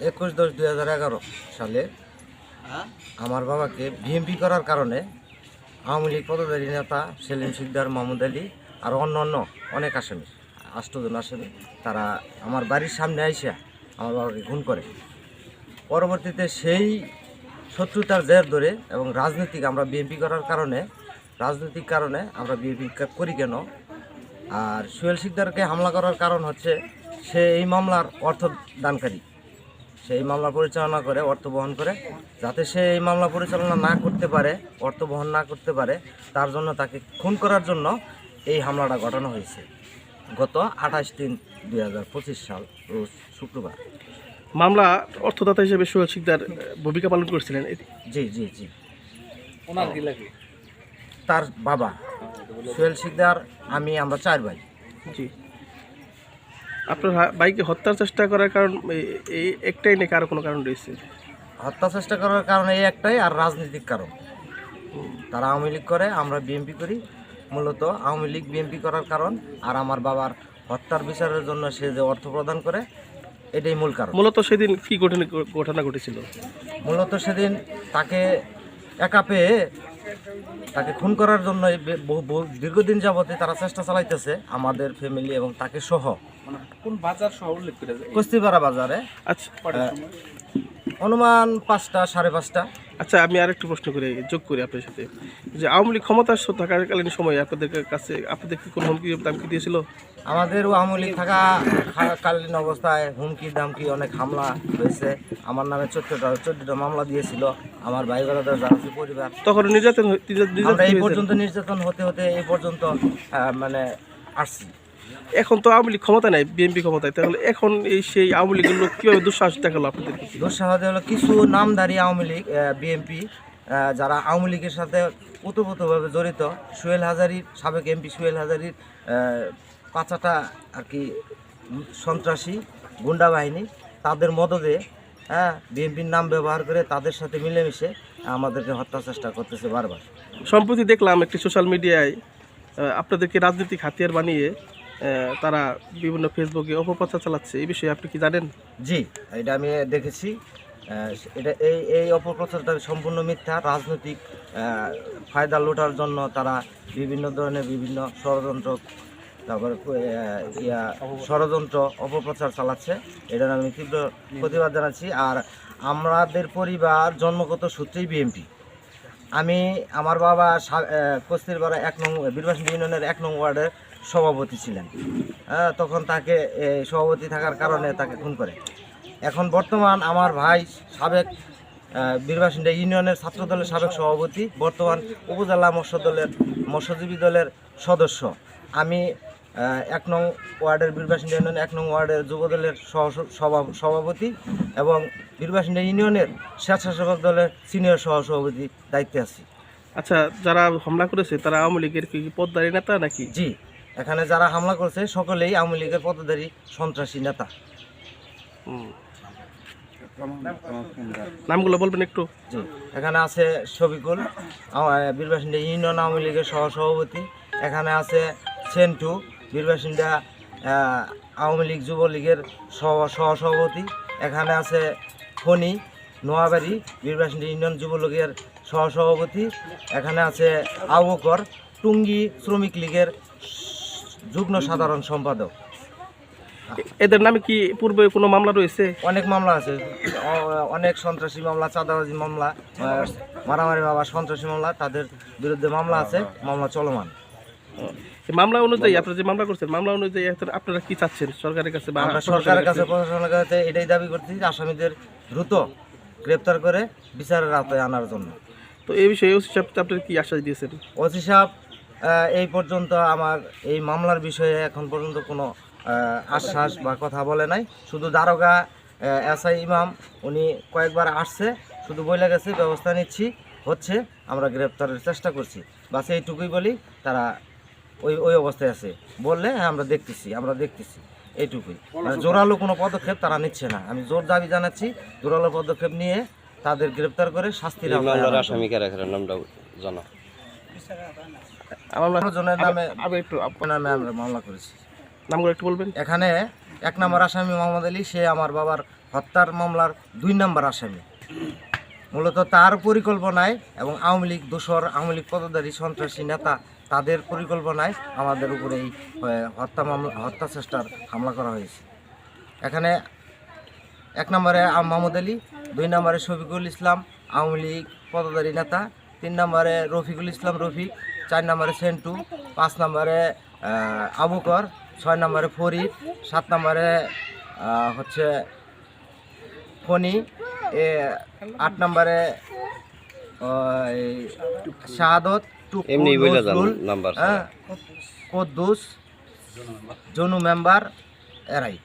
একুশ দশ দুই হাজার এগারো সালে আমার বাবাকে বিএমপি করার কারণে আওয়ামী লীগ পদধারী নেতা সেলিম সিকদার মাহমুদ আলী আর অন্য অন্য অনেক আসামি আষ্টজন আসামি তারা আমার বাড়ির সামনে আইসা আমার বাবাকে খুন করে। পরবর্তীতে সেই শত্রুতার জের ধরে এবং রাজনৈতিক আমরা বিএনপি করার কারণে রাজনৈতিক কারণে আমরা বিএনপি করি কেন? আর সুয়েল শিকদারকে হামলা করার কারণ হচ্ছে সে এই মামলার অর্থ দানকারী। সেই মামলা পরিচালনা করে অর্থ বহন করে। যাতে সে এই মামলা পরিচালনা না করতে পারে অর্থ বহন না করতে পারে তার জন্য তাকে খুন করার জন্য এই হামলাটা ঘটানো হয়েছে। গত আঠাশ তিন দুই হাজার পঁচিশ সাল রোজ শুক্রবার। মামলা অর্থদাতা হিসেবে সোহেল শিকদার ভূমিকা পালন করেছিলেন জি জি জি। ওনার কি লাগে? তার বাবা সোহেল শিকদার আমি আমরা চার ভাই। জি। আপনার ভাইকে হত্যার চেষ্টা করার কারণ এই একটাই নাকি আরও কোনো কারণ রয়েছে? হত্যা চেষ্টা করার কারণ এই একটাই আর রাজনৈতিক কারণ। তারা আওয়ামী লীগ করে আমরা বিএনপি করি। মূলত আওয়ামী লীগ বিএনপি করার কারণ আর আমার বাবার হত্যার বিচারের জন্য সে যে অর্থ প্রদান করে এটাই মূল কারণ। মূলত সেদিন কি ঘটনা ঘটনা ঘটেছিল? মূলত সেদিন তাকে একা পেয়ে তাকে খুন করার জন্য দীর্ঘদিন যাবতে তারা চেষ্টা চালাইতেছে আমাদের ফ্যামিলি এবং তাকে সহ। মানে কোন বাজার সহ উল্লেখ করে কুস্তিপাড়া বাজারে। আচ্ছা অনুমান পাঁচটা সাড়ে পাঁচটা। আচ্ছা আমি আরেকটু প্রশ্ন করে যোগ করি আপনার সাথে। যে আওয়ামী লীগ ক্ষমতার থাকাকালীন সময়ে আপনাদের কাছে আপনাদের কি কোনো হুমকি দামকি দিয়েছিল? আমাদেরও আওয়ামী লীগ থাকা খা- কালীন অবস্থায় হুমকি দামকি অনেক হামলা হয়েছে। আমার নামে চোদ্দটা চোদ্দটা মামলা দিয়েছিল। আমার ভাই বেড়াদার যারা পরিবার। তখন নির্যাতন এই পর্যন্ত নির্যাতন হতে হতে এই পর্যন্ত মানে আসছি। এখন তো আওয়ামী লীগ ক্ষমতা নাই বিএনপি ক্ষমতায় তাহলে এখন এই সেই আওয়ামী লীগের লোক কীভাবে দুঃসাহস দেখাল আপনাদের? দুঃসাহতে হলো কিছু নামধারী আওয়ামী লীগ বিএনপি যারা আওয়ামী লীগের সাথে ওতপ্রোতভাবে জড়িত সুয়েল হাজারির সাবেক এমপি সুয়েল হাজারির পাঁচাটা আর কি সন্ত্রাসী গুন্ডা বাহিনী তাদের মদদে হ্যাঁ বিএনপির নাম ব্যবহার করে তাদের সাথে মিলেমিশে আমাদেরকে হত্যা চেষ্টা করতেছে বারবার সম্প্রতি দেখলাম একটি সোশ্যাল মিডিয়ায় আপনাদেরকে রাজনৈতিক হাতিয়ার বানিয়ে তারা বিভিন্ন ফেসবুকে অপপ্রচার চালাচ্ছে। এই বিষয়ে আপনি কি জানেন? জি, এটা আমি দেখেছি। এটা এই এই অপপ্রচারটা সম্পূর্ণ মিথ্যা, রাজনৈতিক ফায়দা লোটার জন্য তারা বিভিন্ন ধরনের বিভিন্ন ষড়যন্ত্র, তারপরে ইয়া, ষড়যন্ত্র অপপ্রচার চালাচ্ছে। এটার আমি তীব্র প্রতিবাদ জানাচ্ছি। আর আমাদের পরিবার জন্মগত সূত্রেই বিএমপি আমি আমার বাবা কস্তির কস্তিরপাড়া এক নং বীরবাসী ইউনিয়নের এক নং ওয়ার্ডের সভাপতি ছিলেন। তখন তাকে সভাপতি থাকার কারণে তাকে খুন করে। এখন বর্তমান আমার ভাই সাবেক বীরবাসিন্দা ইউনিয়নের ছাত্র দলের সাবেক সভাপতি, বর্তমান উপজেলা মৎস্য দলের মৎস্যজীবী দলের সদস্য। আমি এক নং ওয়ার্ডের বীরবাসিন্দা ইউনিয়ন এক নং ওয়ার্ডের যুব দলের সহ- সভা- সভাপতি এবং বীরবাসিন্দা ইউনিয়নের স্বেচ্ছাসেবক দলের সিনিয়র সহ সভাপতি দায়িত্বে আছি। আচ্ছা যারা হামলা করেছে তারা আওয়ামী লীগের কি পদদারী নেতা নাকি? জি এখানে যারা হামলা করেছে সকলেই আওয়ামী লীগের পদধারী সন্ত্রাসী নেতা। নামগুলো বলবেন একটু। জি এখানে আছে শফিকুল বীরবাসিন্দা ইউনিয়ন আওয়ামী লীগের সহ সভাপতি। এখানে আছে সেন্টু বীরবাসিন্দা আওয়ামী লীগ যুবলীগের সহ সহ সভাপতি এখানে আছে ফণি নোয়াবাড়ি বীরবাসিন্দা ইউনিয়ন যুবলীগের সহ সভাপতি এখানে আছে আবকর টুঙ্গি শ্রমিক লীগের যুগ্ম সাধারণ সম্পাদক। এদের নামে কি পূর্বে কোনো মামলা রয়েছে? অনেক মামলা আছে। অনেক সন্ত্রাসী মামলা চাঁদাবাজি মামলা মারামারি মামলা সন্ত্রাসী মামলা তাদের বিরুদ্ধে মামলা আছে মামলা চলমান। মামলা অনুযায়ী আপনারা যে মামলা করছেন মামলা অনুযায়ী আপনারা কি চাচ্ছেন সরকারের কাছে বা আমরা সরকারের কাছে প্রশাসনের কাছে এটাই দাবি করছি যে আসামিদের দ্রুত গ্রেপ্তার করে বিচারের আওতায় আনার জন্য। তো এই বিষয়ে ওসি সাহেব আপনারা কি আশ্বাস দিয়েছেন? ওসি সাহেব এই পর্যন্ত আমার এই মামলার বিষয়ে এখন পর্যন্ত কোনো আশ্বাস বা কথা বলে নাই। শুধু দারোগা এসআই ইমাম উনি কয়েকবার আসছে শুধু বলে গেছে ব্যবস্থা নিচ্ছি হচ্ছে আমরা গ্রেপ্তারের চেষ্টা করছি। বাস এইটুকুই বলি তারা ওই ওই অবস্থায় আছে। বললে হ্যাঁ আমরা দেখতেছি আমরা দেখতেছি। এইটুকুই। মানে জোরালো কোনো পদক্ষেপ তারা নিচ্ছে না। আমি জোর দাবি জানাচ্ছি জোরালো পদক্ষেপ নিয়ে তাদের গ্রেপ্তার করে শাস্তির নামটা জানা। মামলা জনের নামে একটু নামে আমরা মামলা করেছি। নামগুলো একটু বলবেন। এখানে এক নম্বর আসামি মোহাম্মদ আলী সে আমার বাবার হত্যার মামলার দুই নম্বর আসামি। মূলত তার পরিকল্পনায় এবং আওয়ামী লীগ দোসর আওয়ামী লীগ পদধারী সন্ত্রাসী নেতা তাদের পরিকল্পনায় আমাদের উপরে এই হত্যা মামলা, হত্যা চেষ্টার হামলা করা হয়েছে। এখানে এক নম্বরে মাহমুদ আলী, দুই নম্বরে শফিকুল ইসলাম, আওয়ামী লীগ পদধারী নেতা, তিন নম্বরে রফিকুল ইসলাম রফিক, চার নম্বরে সেন্টু, পাঁচ নম্বরে আবুকর, ছয় নম্বরে ফরিদ, সাত নম্বরে হচ্ছে ফণি আট নম্বরে শাহাদত এমনি বলে নাম্বার হ্যাঁ কদ্দুস? জনু মেম্বার এরাই।